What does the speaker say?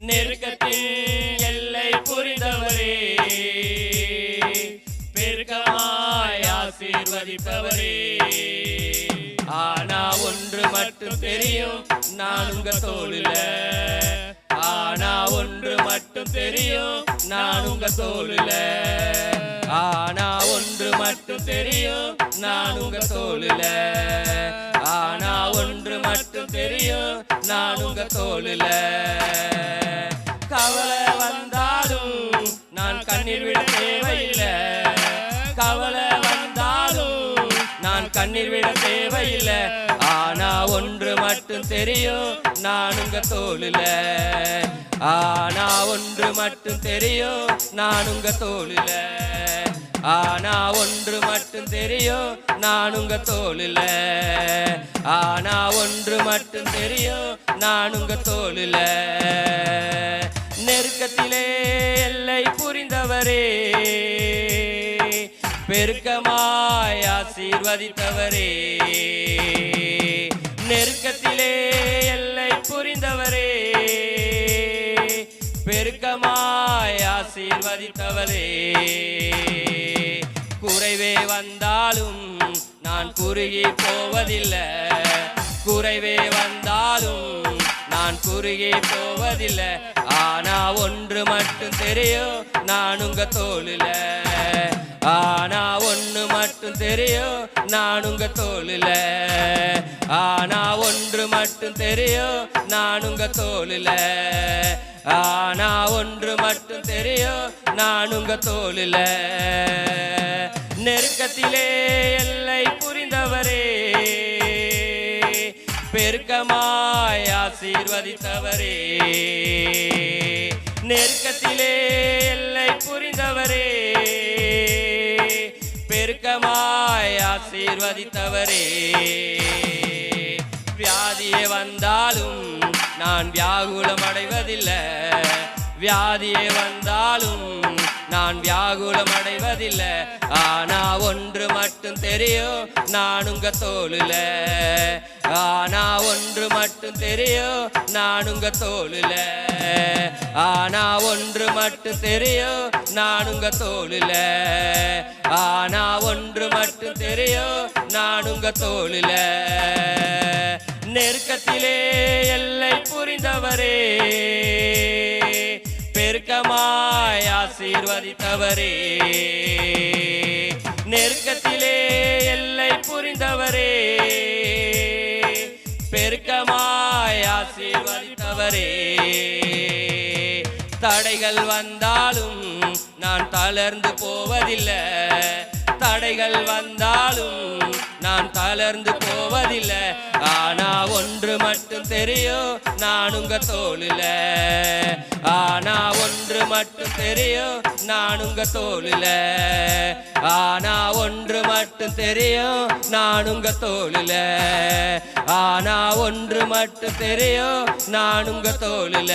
நெருக்கத்தின் எல்லை புரிந்தவரே. பெருக்கமாய் ஆசீர்வதிப்பவரே. ஆனா ஒன்று மட்டும் தெரியும் நான் உங்க தோளில. ஆனா ஒன்று மட்டும் தெரியும் நான் உங்க தோளில. ஆனா ஒன்று மட்டும் தெரியும் நான் உங்க தோளில. ஆனா ஒன்று மட்டும் தெரியும் நான் உங்க தோளில. நான் கண்ணீர் விட தேவையில்லை. கவலை வந்தாலும் நான் கண்ணீர் விட தேவையில்லை. ஆனா ஒன்று மட்டும் தெரியும் நான் உங்க தோளில. ஆனா ஒன்று மட்டும் தெரியும் நான் உங்க தோளில. ஆனா ஒன்று மட்டும் தெரியும் நான் உங்க தோளில. ஆனா ஒன்று மட்டும் தெரியும் நான் உங்க தோளில. பெருக்கமாய் ஆசீர்வதித்தவரே. நெருக்கத்திலே எல்லை புரிந்தவரே. பெருக்கமாய் ஆசீர்வதித்தவரே. குறைவே வந்தாலும் நான் குறுகி போவதில்லை. குறைவே வந்தாலும் நான் குறுகி போவதில்லை. ஆனா ஒன்று மட்டும் தெரியும் நான் உங்க தோளில. ஆனா ஒன்று மட்டும் தெரியும் நான் உங்க தோளில. ஆனா ஒன்று மட்டும் தெரியும் நான் உங்க தோளில. ஆனா ஒன்று மட்டும் தெரியும் நான் உங்க தோளில. நெருக்கத்திலே எல்லை புரிந்தவரே பெருக்கமாய் ஆசீர்வதித்தவரே. நெருக்கத்திலே எல்லை புரிந்தவரே அதிகமாய் ஆசீர்வதித்தவரே. வியாதியே வந்தாலும் நான் வியாகுலம் அடைவதில்லை. வியாதியே வந்தாலும் நான் வியாகுலம் அடைவதில்லை. ஆனா ஒன்று மட்டும் தெரியும் நான் உங்க தோலுல ஒன்று மட்டும் தெரியும் நான் உங்க தோளுல. ஆனா ஒன்று மட்டும் தெரியும் நான் உங்க தோளுல. ஆனா ஒன்று மட்டும் தெரியும் நான் உங்க தோளுல. நெருக்கத்திலே எல்லை புரிந்தவரே பெருக்கமாய் ஆசீர்வதித்தவரே. நெருக்கத்தில் வலித்தவரே தடைகள் வந்தாலும் நான் தளர்ந்து போவதில்லை. தடைகள் வந்தாலும் நான் தளர்ந்து போவதில்லை. ஆனா ஒன்று மட்டும் தெரியும் நான் உங்க தோளில. ஆனா ஒன்று மட்டும் தெரியும் நான் உங்க தோளில. ஆனா ஒன்று மட்டும் தெரியும் நான் உங்க தோளில. ஆனா ஒன்று மட்டும் தெரியும் நான் உங்க தோளில.